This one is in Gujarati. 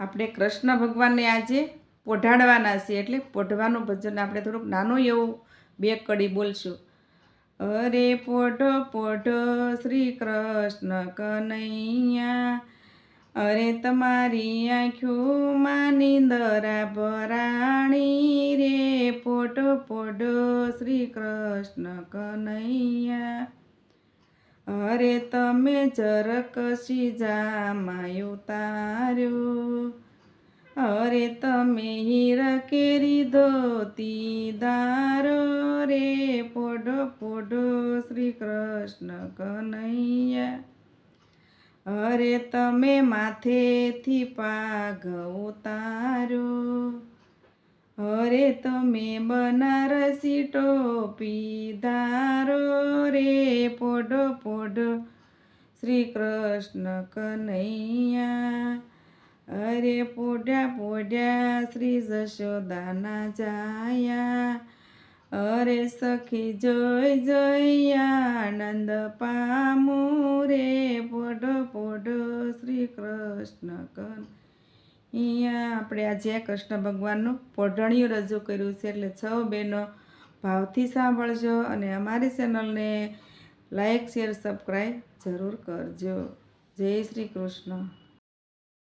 આપણે કૃષ્ણ ભગવાનને આજે પોઢાડવાના છીએ. એટલે પોઢવાનું ભજન આપણે થોડુંક નાનું એવું બે કડી બોલશું. અરે પોઢો પોઢો, શ્રી કૃષ્ણ કનૈયા. અરે તમારી આંખોમાં નિંદરા ભરાણી રે. પોઢો પોઢો, શ્રી કૃષ્ણ કનૈયા. અરે તમે જરાકશી જામાં ઉતાર્યો અરે તમે હીરા કેરી ધોતી દારો રે પોઢો પોઢો શ્રી કૃષ્ણ કનૈયા. અરે તમે માથેથી પાઘ ઉતાર્યો અરે તમે બનારસી ટોપી ધારો શ્રી કૃષ્ણ કનૈયા. અરે પોઢ્યા પોઢ્યા શ્રી જશોદાના જાયા. અરે સખી જય જય આનંદ પામો રે પોઢો પોઢો શ્રી કૃષ્ણ કન અહીંયા આપણે આજે કૃષ્ણ ભગવાનનું પોઢણિયું રજૂ કર્યું છે એટલે છ બહેનો ભાવથી સાંભળજો અને અમારી ચેનલને લાઈક શેર સબસ્ક્રાઈબ જરૂર કરજો. જય શ્રી કૃષ્ણ.